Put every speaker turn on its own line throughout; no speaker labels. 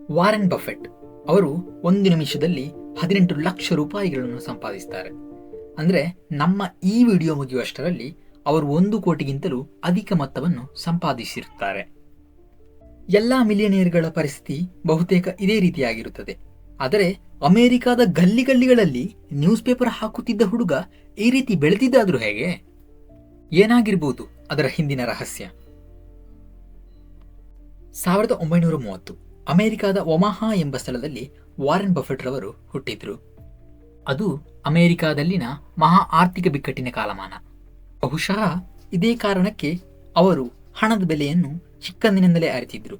Warren Buffett ಅವರು ಒಂದು ನಿಮಿಷದಲ್ಲಿ ಹದಿನೆಂಟು ಲಕ್ಷ ರೂಪಾಯಿಗಳನ್ನು ಸಂಪಾದಿಸ್ತಾರೆ. ಅಂದರೆ ನಮ್ಮ ಈ ವಿಡಿಯೋ ಮುಗಿಯುವಷ್ಟರಲ್ಲಿ ಅವರು ಒಂದು ಕೋಟಿಗಿಂತಲೂ ಅಧಿಕ ಮೊತ್ತವನ್ನು ಸಂಪಾದಿಸಿರುತ್ತಾರೆ. ಎಲ್ಲ ಮಿಲಿಯನೇರ್ಗಳ ಪರಿಸ್ಥಿತಿ ಬಹುತೇಕ ಇದೇ ರೀತಿಯಾಗಿರುತ್ತದೆ. ಆದರೆ ಅಮೆರಿಕಾದ ಗಲ್ಲಿ ಗಲ್ಲಿಗಳಲ್ಲಿ ನ್ಯೂಸ್ ಪೇಪರ್ ಹಾಕುತ್ತಿದ್ದ ಹುಡುಗ ಈ ರೀತಿ ಬೆಳೆದಿದ್ದಾದರೂ ಹೇಗೆ? ಏನಾಗಿರ್ಬೋದು ಅದರ ಹಿಂದಿನ ರಹಸ್ಯ? ಸಾವಿರದ ಒಂಬೈನೂರ ಮೂವತ್ತು ಅಮೆರಿಕಾದ ಒಮಾಹಾ ಎಂಬ ಸ್ಥಳದಲ್ಲಿ ವಾರೆನ್ ಬಫೆಟ್ ರವರು ಹುಟ್ಟಿದ್ರು. ಅದು ಅಮೆರಿಕಾದಲ್ಲಿನ ಮಹಾ ಆರ್ಥಿಕ ಬಿಕ್ಕಟ್ಟಿನ ಕಾಲಮಾನ. ಬಹುಶಃ ಇದೇ ಕಾರಣಕ್ಕೆ ಅವರು ಹಣದ ಬೆಲೆಯನ್ನು ಚಿಕ್ಕಂದಿನಿಂದಲೇ ಅರಿತಿದ್ರು.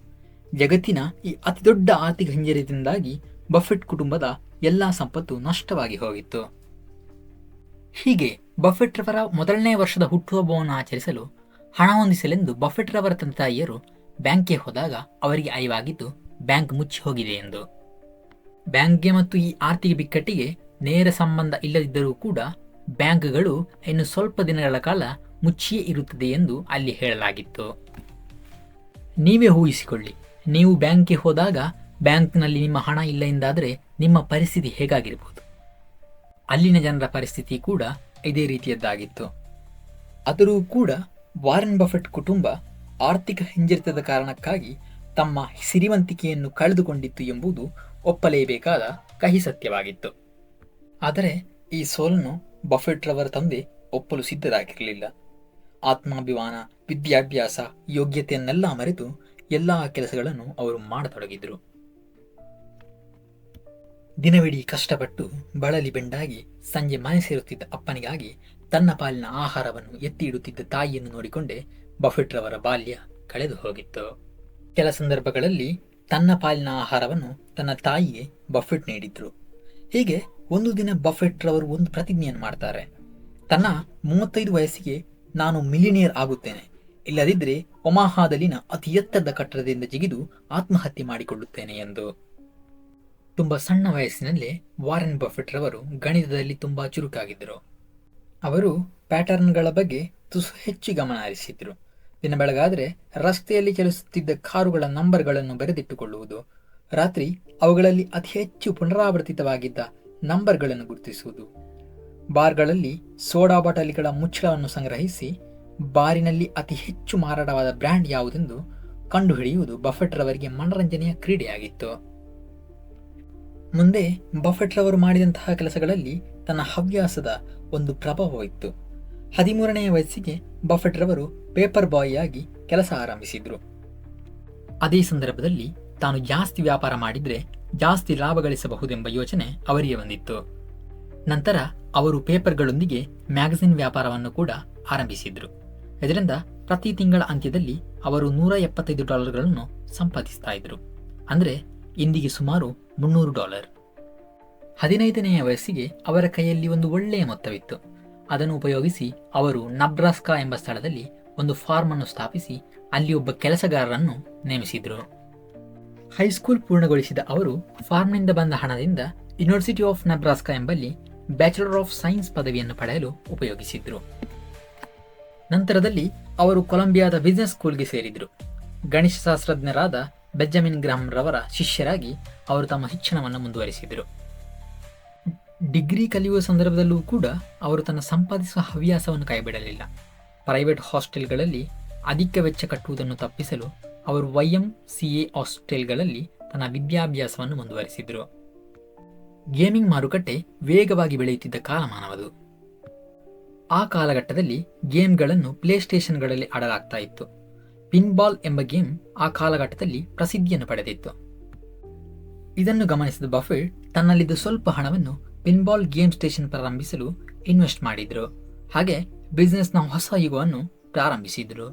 ಜಗತ್ತಿನ ಈ ಅತಿದೊಡ್ಡ ಆರ್ಥಿಕ ಹಿಂಜರಿತದಿಂದಾಗಿ ಬಫೆಟ್ ಕುಟುಂಬದ ಎಲ್ಲ ಸಂಪತ್ತು ನಷ್ಟವಾಗಿ ಹೋಗಿತ್ತು. ಹೀಗೆ ಬಫೆಟ್ ರವರ ಮೊದಲನೇ ವರ್ಷದ ಹುಟ್ಟುಹಬ್ಬವನ್ನು ಆಚರಿಸಲು ಹಣ ಹೊಂದಿಸಲೆಂದು ಬಫೆಟ್ ರವರ ತಂದೆ ತಾಯಿಯರು ಬ್ಯಾಂಕ್ಗೆ ಹೋದಾಗ ಅವರಿಗೆ ಅರಿವಾಗಿದ್ದು ಬ್ಯಾಂಕ್ ಮುಚ್ಚಿ ಹೋಗಿದೆ ಎಂದು. ಬ್ಯಾಂಕ್ಗೆ ಮತ್ತು ಈ ಆರ್ಥಿಕ ಬಿಕ್ಕಟ್ಟಿಗೆ ನೇರ ಸಂಬಂಧ ಇಲ್ಲದಿದ್ದರೂ ಕೂಡ ಬ್ಯಾಂಕ್ಗಳು ಇನ್ನು ಸ್ವಲ್ಪ ದಿನಗಳ ಕಾಲ ಮುಚ್ಚಿಯೇ ಇರುತ್ತದೆ ಎಂದು ಅಲ್ಲಿ ಹೇಳಲಾಗಿತ್ತು. ನೀವೇ ಊಹಿಸಿಕೊಳ್ಳಿ, ನೀವು ಬ್ಯಾಂಕ್ಗೆ ಹೋದಾಗ ಬ್ಯಾಂಕ್ನಲ್ಲಿ ನಿಮ್ಮ ಹಣ ಇಲ್ಲ ಎಂದಾದರೆ ನಿಮ್ಮ ಪರಿಸ್ಥಿತಿ ಹೇಗಾಗಿರಬಹುದು ಅಲ್ಲಿನ ಜನರ ಪರಿಸ್ಥಿತಿ ಕೂಡ ಇದೇ ರೀತಿಯದ್ದಾಗಿತ್ತು. ಆದರೂ ಕೂಡ ವಾರೆನ್ ಬಫೆಟ್ ಕುಟುಂಬ ಆರ್ಥಿಕ ಹಿಂಜರಿತದ ಕಾರಣಕ್ಕಾಗಿ ತಮ್ಮ ಸಿರಿವಂತಿಕೆಯನ್ನು ಕಳೆದುಕೊಂಡಿತ್ತು ಎಂಬುದು ಒಪ್ಪಲೇಬೇಕಾದ ಕಹಿ ಸತ್ಯವಾಗಿತ್ತು. ಆದರೆ ಈ ಸೋಲನ್ನು ಬಫೆಟ್ರವರ ತಂದೆ ಒಪ್ಪಲು ಸಿದ್ಧರಾಗಿರಲಿಲ್ಲ. ಆತ್ಮಾಭಿಮಾನ, ವಿದ್ಯಾಭ್ಯಾಸ, ಯೋಗ್ಯತೆಯನ್ನೆಲ್ಲ ಮರೆತು ಎಲ್ಲ ಕೆಲಸಗಳನ್ನು ಅವರು ಮಾಡತೊಡಗಿದ್ರು. ದಿನವಿಡೀ ಕಷ್ಟಪಟ್ಟು ಬಳಲಿ ಬೆಂಡಾಗಿ ಸಂಜೆ ಮನೆ ಸೇರುತ್ತಿದ್ದ ಅಪ್ಪನಿಗಾಗಿ ತನ್ನ ಪಾಲಿನ ಆಹಾರವನ್ನು ಎತ್ತಿ ಇಡುತ್ತಿದ್ದ ತಾಯಿಯನ್ನು ನೋಡಿಕೊಂಡೇ ಬಫೆಟ್ರವರ ಬಾಲ್ಯ ಕಳೆದು ಹೋಗಿತ್ತು. ಕೆಲ ಸಂದರ್ಭಗಳಲ್ಲಿ ತನ್ನ ಪಾಲಿನ ಆಹಾರವನ್ನು ತನ್ನ ತಾಯಿಗೆ ಬಫೆಟ್ ನೀಡಿದ್ರು. ಹೀಗೆ ಒಂದು ದಿನ ಬಫೆಟ್ ರವರು ಒಂದು ಪ್ರತಿಜ್ಞೆಯನ್ನು ಮಾಡ್ತಾರೆ. ತನ್ನ ಮೂವತ್ತೈದು ವಯಸ್ಸಿಗೆ ನಾನು ಮಿಲಿನಿಯರ್ ಆಗುತ್ತೇನೆ. ಇಲ್ಲದಿದ್ದರೆ ಒಮಾಹಾದಲ್ಲಿನ ಅತಿ ಎತ್ತರದ ಕಟ್ಟಡದಿಂದ ಜಿಗಿದು ಆತ್ಮಹತ್ಯೆ ಮಾಡಿಕೊಳ್ಳುತ್ತೇನೆ ಎಂದು. ತುಂಬ ಸಣ್ಣ ವಯಸ್ಸಿನಲ್ಲೇ ವಾರೆನ್ ಬಫೆಟ್ ರವರು ಗಣಿತದಲ್ಲಿ ತುಂಬ ಚುರುಕಾಗಿದ್ದರು. ಅವರು ಪ್ಯಾಟರ್ನ್ಗಳ ಬಗ್ಗೆ ತುಸು ಹೆಚ್ಚು ಗಮನ ಹರಿಸಿದ್ರು. ದಿನ ಬೆಳಗಾದರೆ ರಸ್ತೆಯಲ್ಲಿ ಚಲಿಸುತ್ತಿದ್ದ ಕಾರುಗಳ ನಂಬರ್ಗಳನ್ನು ಬರೆದಿಟ್ಟುಕೊಳ್ಳುವುದು. ರಾತ್ರಿ ಅವುಗಳಲ್ಲಿ ಅತಿ ಹೆಚ್ಚು ಪುನರಾವರ್ತಿತವಾಗಿದ್ದ ನಂಬರ್ಗಳನ್ನು ಗುರುತಿಸುವುದು. ಬಾರ್ಗಳಲ್ಲಿ ಸೋಡಾ ಬಾಟಲಿಗಳ ಮುಚ್ಚಳವನ್ನು ಸಂಗ್ರಹಿಸಿ ಬಾರಿನಲ್ಲಿ ಅತಿ ಹೆಚ್ಚು ಮಾರಾಟವಾದ ಬ್ರ್ಯಾಂಡ್ ಯಾವುದೆಂದು ಕಂಡುಹಿಡಿಯುವುದು ಬಫೆಟ್ ರವರಿಗೆ ಮನರಂಜನೆಯ ಕ್ರೀಡೆಯಾಗಿತ್ತು. ಮುಂದೆ ಬಫೆಟ್ ರವರು ಮಾಡಿದಂತಹ ಕೆಲಸಗಳಲ್ಲಿ ತನ್ನ ಹವ್ಯಾಸದ ಒಂದು ಪ್ರಭಾವವಿತ್ತು. ಹದಿಮೂರನೆಯ ವಯಸ್ಸಿಗೆ ಬಫೆಟ್ ರವರು ಪೇಪರ್ ಬಾಯ್ ಆಗಿ ಕೆಲಸ ಆರಂಭಿಸಿದ್ರು. ಅದೇ ಸಂದರ್ಭದಲ್ಲಿ ತಾನು ಜಾಸ್ತಿ ವ್ಯಾಪಾರ ಮಾಡಿದರೆ ಜಾಸ್ತಿ ಲಾಭ ಗಳಿಸಬಹುದೆಂಬ ಯೋಚನೆ ಅವರಿಗೆ ಬಂದಿತ್ತು. ನಂತರ ಅವರು ಪೇಪರ್ಗಳೊಂದಿಗೆ ಮ್ಯಾಗಝಿನ್ ವ್ಯಾಪಾರವನ್ನು ಕೂಡ ಆರಂಭಿಸಿದ್ರು. ಇದರಿಂದ ಪ್ರತಿ ತಿಂಗಳ ಅಂತ್ಯದಲ್ಲಿ ಅವರು ನೂರ ಎಪ್ಪತ್ತೈದು ಡಾಲರ್ಗಳನ್ನು ಸಂಪಾದಿಸ್ತಾ ಇದ್ರು. ಅಂದರೆ ಇಂದಿಗೆ ಸುಮಾರು ಮುನ್ನೂರು ಡಾಲರ್. ಹದಿನೈದನೆಯ ವಯಸ್ಸಿಗೆ ಅವರ ಕೈಯಲ್ಲಿ ಒಂದು ಒಳ್ಳೆಯ ಮೊತ್ತವಿತ್ತು. ಅದನ್ನು ಉಪಯೋಗಿಸಿ ಅವರು ನಬ್ರಾಸ್ಕಾ ಎಂಬ ಸ್ಥಳದಲ್ಲಿ ಒಂದು ಫಾರ್ಮ್ ಅನ್ನು ಸ್ಥಾಪಿಸಿ ಅಲ್ಲಿ ಒಬ್ಬ ಕೆಲಸಗಾರರನ್ನು ನೇಮಿಸಿದರು. ಹೈಸ್ಕೂಲ್ ಪೂರ್ಣಗೊಳಿಸಿದ ಅವರು ಫಾರ್ಮ್ನಿಂದ ಬಂದ ಹಣದಿಂದ ಯೂನಿವರ್ಸಿಟಿ ಆಫ್ ನಬ್ರಾಸ್ಕಾ ಎಂಬಲ್ಲಿ ಬ್ಯಾಚುಲರ್ ಆಫ್ ಸೈನ್ಸ್ ಪದವಿಯನ್ನು ಪಡೆಯಲು ಉಪಯೋಗಿಸಿದ್ರು. ನಂತರದಲ್ಲಿ ಅವರು ಕೊಲಂಬಿಯಾದ ಬಿಸಿನೆಸ್ ಸ್ಕೂಲ್ಗೆ ಸೇರಿದರು. ಗಣಿತಶಾಸ್ತ್ರಜ್ಞರಾದ ಬೆಂಜಮಿನ್ ಗ್ರಾಮ್ ರವರ ಶಿಷ್ಯರಾಗಿ ಅವರು ತಮ್ಮ ಶಿಕ್ಷಣವನ್ನು ಮುಂದುವರಿಸಿದರು. ಡಿಗ್ರಿ ಕಲಿಯುವ ಸಂದರ್ಭದಲ್ಲೂ ಕೂಡ ಅವರು ತನ್ನ ಸಂಪಾದಿಸುವ ಹವ್ಯಾಸವನ್ನು ಕೈಬಿಡಲಿಲ್ಲ ಪ್ರೈವೇಟ್ ಹಾಸ್ಟೆಲ್ಗಳಲ್ಲಿ ಅಧಿಕ ವೆಚ್ಚ ಕಟ್ಟುವುದನ್ನು ತಪ್ಪಿಸಲು ಅವರು ವೈಎಂ ಸಿಎ ಹಾಸ್ಟೆಲ್ಗಳಲ್ಲಿ ತನ್ನ ವಿದ್ಯಾಭ್ಯಾಸವನ್ನು ಮುಂದುವರಿಸಿದರು. ಗೇಮಿಂಗ್ ಮಾರುಕಟ್ಟೆ ವೇಗವಾಗಿ ಬೆಳೆಯುತ್ತಿದ್ದ ಕಾಲಮಾನವದು. ಆ ಕಾಲಘಟ್ಟದಲ್ಲಿ ಗೇಮ್ಗಳನ್ನು ಪ್ಲೇಸ್ಟೇಷನ್ಗಳಲ್ಲಿ ಆಡಲಾಗ್ತಾ ಇತ್ತು. ಪಿನ್ಬಾಲ್ ಎಂಬ ಗೇಮ್ ಆ ಕಾಲಘಟ್ಟದಲ್ಲಿ ಪ್ರಸಿದ್ಧಿಯನ್ನು ಪಡೆದಿತ್ತು. ಇದನ್ನು ಗಮನಿಸಿದ ಬಫೆಟ್ ತನ್ನಲ್ಲಿದ್ದ ಸ್ವಲ್ಪ ಹಣವನ್ನು ಪಿನ್ಬಾಲ್ ಗೇಮ್ ಸ್ಟೇಷನ್ ಪ್ರಾರಂಭಿಸಲು ಇನ್ವೆಸ್ಟ್ ಮಾಡಿದ್ರು. ಹಾಗೆ ಬಿಸ್ನೆಸ್ನ ಹೊಸ ಯುಗವನ್ನು ಪ್ರಾರಂಭಿಸಿದ್ರು.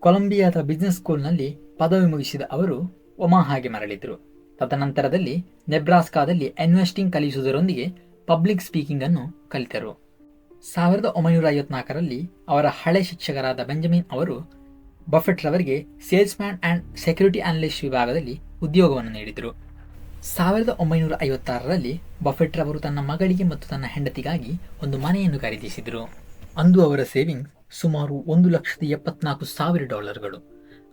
ಕೊಲಂಬಿಯಾದ ಬಿಸ್ನೆಸ್ ಸ್ಕೂಲ್ನಲ್ಲಿ ಪದವಿ ಮುಗಿಸಿದ ಅವರು ಒಮಾಹಾಗೆ ಮರಳಿದ್ರು. ತದನಂತರದಲ್ಲಿ ನೆಬ್ರಾಸ್ಕಾದಲ್ಲಿ ಇನ್ವೆಸ್ಟಿಂಗ್ ಕಲಿಸುವುದರೊಂದಿಗೆ ಪಬ್ಲಿಕ್ ಸ್ಪೀಕಿಂಗ್ ಅನ್ನು ಕಲಿತರು. ಸಾವಿರದ ಒಂಬೈನೂರ ಐವತ್ನಾಲ್ಕರಲ್ಲಿ ಅವರ ಹಳೆ ಶಿಕ್ಷಕರಾದ ಬೆಂಜಮಿನ್ ಅವರು ಬಫೆಟ್ ರವರಿಗೆ ಸೇಲ್ಸ್ಮ್ಯಾನ್ ಅಂಡ್ ಸೆಕ್ಯೂರಿಟಿ ಅನಲಿಸ್ಟ್ ವಿಭಾಗದಲ್ಲಿ ಉದ್ಯೋಗವನ್ನು ನೀಡಿದರು. ಸಾವಿರದ ಒಂಬೈನೂರ ಐವತ್ತಾರರಲ್ಲಿ ಬಫೆಟ್ ರವರು ತನ್ನ ಮಗಳಿಗೆ ಮತ್ತು ತನ್ನ ಹೆಂಡತಿಗಾಗಿ ಒಂದು ಮನೆಯನ್ನು ಖರೀದಿಸಿದರು. ಅಂದು ಅವರ ಸೇವಿಂಗ್ ಸುಮಾರು ಒಂದು ಲಕ್ಷದ ಎಪ್ಪತ್ನಾಲ್ಕು ಸಾವಿರ ಡಾಲರ್ಗಳು.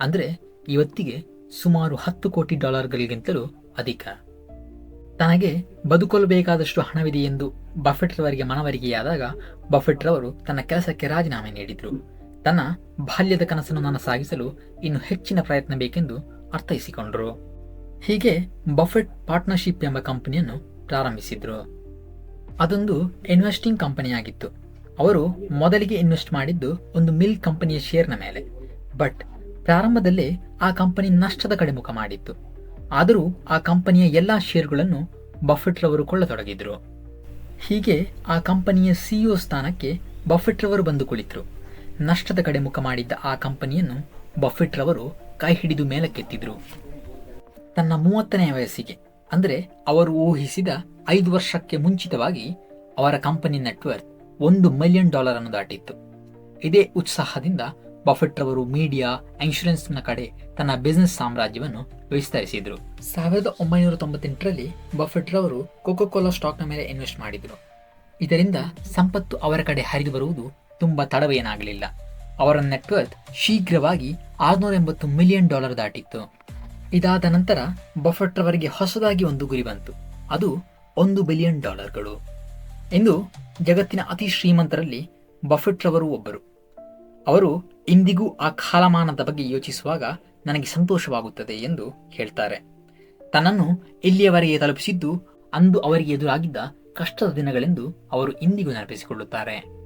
ಅಂದರೆ ಇವತ್ತಿಗೆ ಸುಮಾರು ಹತ್ತು ಕೋಟಿ ಡಾಲರ್ಗಳಿಗಿಂತಲೂ ಅಧಿಕ. ತನಗೆ ಬದುಕಲು ಬೇಕಾದಷ್ಟು ಹಣವಿದೆ ಎಂದು ಬಫೆಟ್ ರವರಿಗೆ ಮನವರಿಕೆಯಾದಾಗ ಬಫೆಟ್ ರವರು ತನ್ನ ಕೆಲಸಕ್ಕೆ ರಾಜೀನಾಮೆ ನೀಡಿದರು. ತನ್ನ ಬಾಲ್ಯದ ಕನಸನ್ನು ನನಸಾಗಿಸಲು ಇನ್ನು ಹೆಚ್ಚಿನ ಪ್ರಯತ್ನ ಬೇಕೆಂದು ಅರ್ಥೈಸಿಕೊಂಡರು. ಹೀಗೆ ಬಫೆಟ್ ಪಾರ್ಟ್ನರ್ಶಿಪ್ ಎಂಬ ಕಂಪನಿಯನ್ನು ಪ್ರಾರಂಭಿಸಿದ್ರು. ಅದೊಂದು ಇನ್ವೆಸ್ಟಿಂಗ್ ಕಂಪನಿಯಾಗಿತ್ತು ಅವರು ಮೊದಲಿಗೆ ಇನ್ವೆಸ್ಟ್ ಮಾಡಿದ್ದು ಒಂದು ಮಿಲ್ ಕಂಪನಿಯ ಶೇರ್ನ ಮೇಲೆ. ಬಟ್ ಪ್ರಾರಂಭದಲ್ಲೇ ಆ ಕಂಪನಿ ನಷ್ಟದ ಕಡೆ ಮುಖ ಮಾಡಿತ್ತು. ಆದರೂ ಆ ಕಂಪನಿಯ ಎಲ್ಲ ಶೇರ್ಗಳನ್ನು ಬಫೆಟ್ ರವರು ಕೊಳ್ಳತೊಡಗಿದ್ರು. ಹೀಗೆ ಆ ಕಂಪನಿಯ ಸಿಇಒ ಸ್ಥಾನಕ್ಕೆ ಬಫೆಟ್ ರವರು ಬಂದು ಕುಳಿತರು. ನಷ್ಟದ ಕಡೆ ಮುಖ ಮಾಡಿದ್ದ ಆ ಕಂಪನಿಯನ್ನು ಬಫೆಟ್ ರವರು ಕೈ ಹಿಡಿದು ಮೇಲಕ್ಕೆತ್ತಿದ್ರು. ತನ್ನ ಮೂವತ್ತನೆಯ ವಯಸ್ಸಿಗೆ. ಅಂದರೆ ಅವರು ಊಹಿಸಿದ ಐದು ವರ್ಷಕ್ಕೆ ಮುಂಚಿತವಾಗಿ ಅವರ ಕಂಪನಿ ನೆಟ್ವರ್ಕ್ ಒಂದು ಮಿಲಿಯನ್ ಡಾಲರ್ ಅನ್ನು ದಾಟಿತ್ತು. ಇದೇ ಉತ್ಸಾಹದಿಂದ ಬಫೆಟ್ ರವರು ಮೀಡಿಯಾ, ಇನ್ಶೂರೆನ್ಸ್ನ ಕಡೆ ತನ್ನ ಬಿಸಿನೆಸ್ ಸಾಮ್ರಾಜ್ಯವನ್ನು ವಿಸ್ತರಿಸಿದರು. ಸಾವಿರದ ಒಂಬೈನೂರ ತೊಂಬತ್ತೆಂಟರಲ್ಲಿ ಬಫೆಟ್ ರವರು ಕೋಕೋ ಕೋಲಾ ಸ್ಟಾಕ್ನ ಮೇಲೆ ಇನ್ವೆಸ್ಟ್ ಮಾಡಿದರು. ಇದರಿಂದ ಸಂಪತ್ತು ಅವರ ಕಡೆ ಹರಿದು ಬರುವುದು ತುಂಬ ತಡವೇನಾಗಲಿಲ್ಲ. ಅವರ ನೆಟ್ವರ್ಕ್ ಶೀಘ್ರವಾಗಿ ಆರುನೂರ ಎಂಬತ್ತು ಮಿಲಿಯನ್ ಡಾಲರ್ ದಾಟಿತ್ತು. ಇದಾದ ನಂತರ ಬಫೆಟ್ ರವರಿಗೆ ಹೊಸದಾಗಿ ಒಂದು ಗುರಿ ಬಂತು. ಅದು ಒಂದು ಬಿಲಿಯನ್ ಡಾಲರ್ಗಳು. ಎಂದು ಜಗತ್ತಿನ ಅತಿ ಶ್ರೀಮಂತರಲ್ಲಿ ಬಫೆಟ್ ರವರು ಒಬ್ಬರು. ಅವರು ಇಂದಿಗೂ ಆ ಕಾಲಮಾನದ ಬಗ್ಗೆ ಯೋಚಿಸುವಾಗ ನನಗೆ ಸಂತೋಷವಾಗುತ್ತದೆ ಎಂದು ಹೇಳ್ತಾರೆ. ತನ್ನನ್ನು ಇಲ್ಲಿಯವರೆಗೆ ತಲುಪಿಸಿದ್ದು ಅಂದು ಅವರಿಗೆ ಎದುರಾಗಿದ್ದ ಕಷ್ಟದ ದಿನಗಳೆಂದು ಅವರು ಇಂದಿಗೂ ನೆನಪಿಸಿಕೊಳ್ಳುತ್ತಾರೆ.